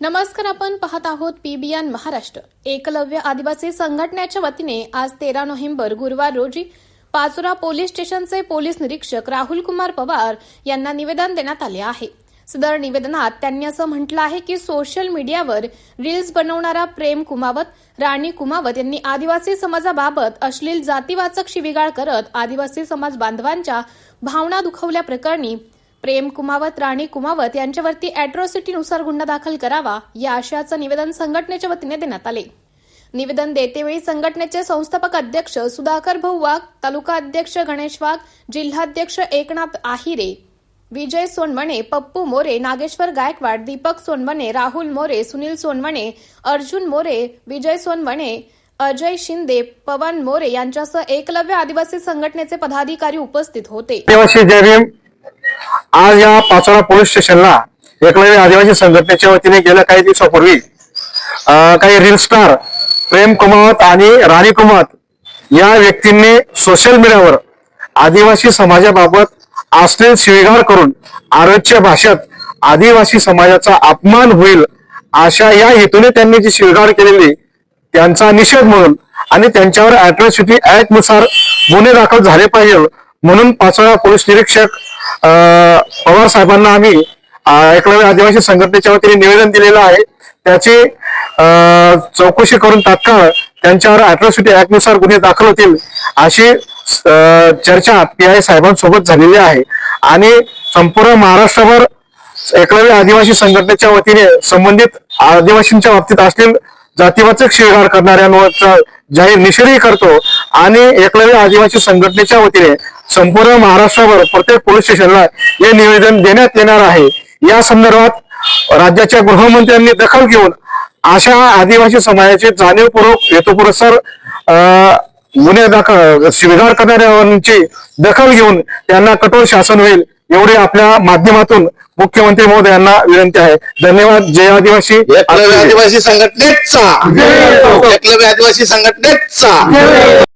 नमस्कार आपण पाहत आहोत पीबीएन महाराष्ट्र. एकलव्य आदिवासी संघटनेच्या वतीने आज तेरा नोव्हेंबर गुरुवार रोजी पाचोरा पोलीस स्टेशनचे पोलीस निरीक्षक राहुल कुमार पवार यांना निवेदन देण्यात आले आहे. सदर निवेदनात त्यांनी असं म्हटलं आहे की सोशल मीडियावर रील्स बनवणारा प्रेम कुमावत राणी कुमावत यांनी आदिवासी समाजाबाबत अश्लील जातीवाचक शिवीगाळ करत आदिवासी समाज बांधवांच्या भावना दुखवल्याप्रकरणी प्रेम कुमावत राणी कुमावत यांच्यावरती अॅट्रॉसिटीनुसार गुन्हा दाखल करावा या आशयाचं निवेदन संघटनेच्या वतीने देण्यात आले. निवेदन देतेवेळी संघटनेचे संस्थापक अध्यक्ष सुधाकर भाऊ वाघ तालुका अध्यक्ष गणेश वाघ जिल्हाध्यक्ष एकनाथ आहिरे विजय सोनवणे पप्पू मोरे नागेश्वर गायकवाड दीपक सोनवणे राहुल मोरे सुनील सोनवणे अर्जुन मोरे विजय सोनवणे अजय शिंदे पवन मोरे यांच्यासह एकलव्य आदिवासी संघटनेचे पदाधिकारी उपस्थित होते. आदिवासी आज या पाचोरा पोलीस स्टेशनला एकलव्य आदिवासी संघटनेच्या वतीने गेल्या काही दिवसापूर्वी काही रील स्टार प्रेम कुमावत आणि राणी कुमावत या व्यक्तींनी सोशल मीडियावर आदिवासी समाजाबाबत अश्लील स्वीकार करून आरोग्य भाषेत आदिवासी समाजाचा अपमान होईल अशा या हेतूने त्यांनी जी स्वीकार केलेली त्यांचा निषेध म्हणून आणि त्यांच्यावर अॅट्रॉसिटी ऍक्टनुसार गुन्हे दाखल झाले पाहिजे म्हणून पाचोळा पोलीस निरीक्षक पवार साहेबांना आम्ही एकलव्य आदिवासी संघटनेच्या वतीने निवेदन दिलेलं आहे. त्याची चौकशी करून तात्काळ त्यांच्यावर अॅट्रॉसिटी ऍक्टनुसार गुन्हे दाखल होतील अशी चर्चा पी आय साहेबांसोबत झालेली आहे. आणि संपूर्ण महाराष्ट्रभर एकलव्य आदिवासी संघटनेच्या वतीने संबंधित आदिवासींच्या बाबतीत असलेले जातीवाचक शिवीगाळ करणाऱ्यांवरचा जाहीर निषेधही करतो आणि एकलव्य आदिवासी संघटनेच्या वतीने संपूर्ण महाराष्ट्रावर प्रत्येक पोलीस स्टेशनला हे निवेदन देण्यात येणार आहे. या संदर्भात राज्याच्या गृहमंत्र्यांनी दखल घेऊन अशा आदिवासी समाजाचे जाणीवपूर्वक हेतुपुरस्सर गुन्हे दाखल शिवीगाळ करणाऱ्यांची दखल घेऊन त्यांना कठोर शासन होईल एवढी आपल्या माध्यमातून मुख्यमंत्री महोदयांना विनंती आहे. धन्यवाद. जय आदिवासी. आदिवासी संघटनेचा आदिवासी. संघटनेचा